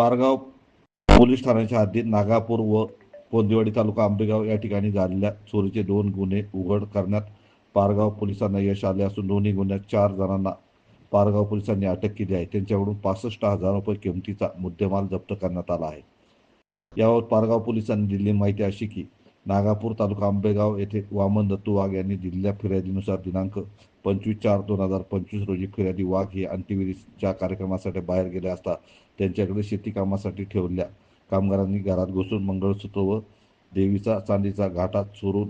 Pargaon police ठाण्याच्या हद्दीत नागापूर व कोंदिवाडी तालुका आंबेगाव या ठिकाणी झालेल्या चोरीचे दोन गुन्हे उघड करण्यात पारगाव पोलिसांना यश आले असून दोन्ही गुन्ह्यात चार जणांना पारगाव पोलिसांनी अटक केली आहे. त्यांच्याकडून पासष्ट हजार रुपये किमतीचा मुद्देमाल जप्त करण्यात आला आहे. याबाबत पारगाव पोलिसांनी दिलेली माहिती अशी की नागापूर तालुका आंबेगाव येथे वामन दत्तू वाघ यांनी दिलेल्या फिर्यादीनुसार दिनांक पंचवीस चार दोन हजार पंचवीस रोजी फिर्यादी वाघ हे अंत्यविधीच्या कार्यक्रमासाठी बाहेर गेले असता त्यांच्याकडे शेती कामासाठी ठेवल्या. कामगारांनी घरात घुसून मंगळसूत्र व देवीचा चांदीचा घाटा चोरून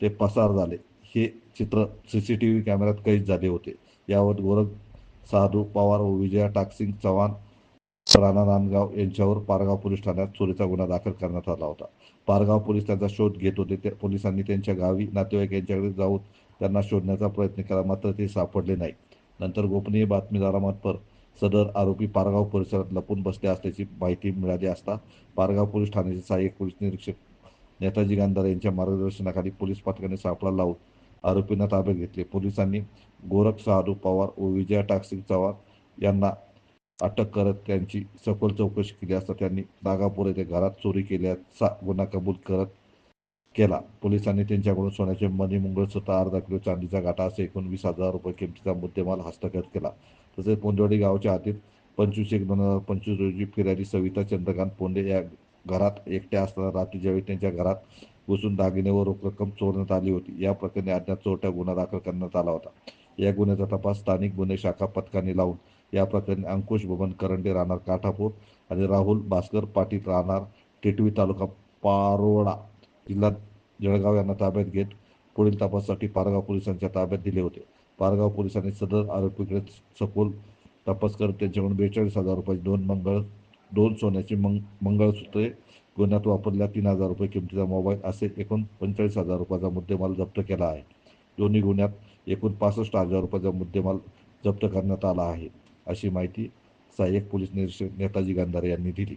ते पसार झाले. हे चित्र सी सी टी व्ही कॅमेऱ्यात कैद झाले होते. यावर गोरख साधू पवार व विजया टाकसिंग चव्हाण राणा नांदगाव यांच्यावर पारगाव पोलीस ठाण्यात चोरीचा गुन्हा दाखल करण्यात आला होता. पारगाव पोलीस त्यांचा शोध घेत होते. त्या पोलिसांनी त्यांच्या गावी नातेवाईक यांच्याकडे जाऊन त्यांना शोधण्याचा प्रयत्न केला. मात्र ते सापडले नाही. नंतर गोपनीय बातमीदारामार्फत सदर आरोपी पारगाव परिसरात लपून बसले असल्याची माहिती मिळाली असता पारगाव पोलीस ठाण्याचे सहाय्यक पोलीस निरीक्षक नेताजी गांधारे यांच्या मार्गदर्शनाखाली पोलीस पथकाने सापळा लावून आरोपींना ताब्यात घेतले. पोलिसांनी गोरख साधू पवार व विजया टाकसिंग चव्हाण यांना अटक करत त्यांची सखोल चौकशी केली असता त्यांनी नागापूर येथे घरात चोरी केल्याचा गुन्हा कबूल करत केला. पोलिसांनी त्यांच्याकडून सोन्याचे मनी मंगळसूत्र अर्धा किलो चांदीचा गाठा असे एकूण वीस हजार रुपये किमतीचा मुद्देमाल हस्तगत केला. तसेच पोंदवडी गावच्या हातीत पंचवीस एक दोन हजार पंचवीस रोजी फिर्यादी सविता चंद्रकांत पोंडे या घरात एकट्या असताना रात्री ज्यावेळी त्यांच्या घरात घुसून दागिने व रोख रक्कम चोरण्यात आली होती या प्रकरणी अज्ञात चोरट्या गुन्हा दाखल करण्यात आला होता. या गुन्ह्याचा तपास स्थानिक गुन्हे शाखा पथकाने लावून या प्रकरणी अंकुश भवन करंडे राहणार काठापूर आणि राहुल भास्कर पाटील राहणार टिटवी तालुका पारोडा जिल्हा जळगाव यांना ताब्यात घेत पुढील तपासासाठी पारगाव पोलिसांच्या ताब्यात दिले होते. पारगाव पोलिसांनी सदर आरोपीकडे सखोल तपास करत त्यांच्याकडून बेचाळीस हजार रुपयाची दोन मंगळ दोन सोन्याची मंग मंगळसूत्रे गुन्ह्यात वापरल्या तीन हजार रुपये किमतीचा मोबाईल असे एकूण पंचेचाळीस हजार रुपयाचा मुद्देमाल जप्त केला आहे. दोन्ही गुन्ह्यात एकूण पासष्ट हजार रुपयाचा मुद्देमाल जप्त करण्यात आला आहे अशी माहिती सहाय्यक पोलीस निरीक्षक नेताजी गांधारे यांनी दिली.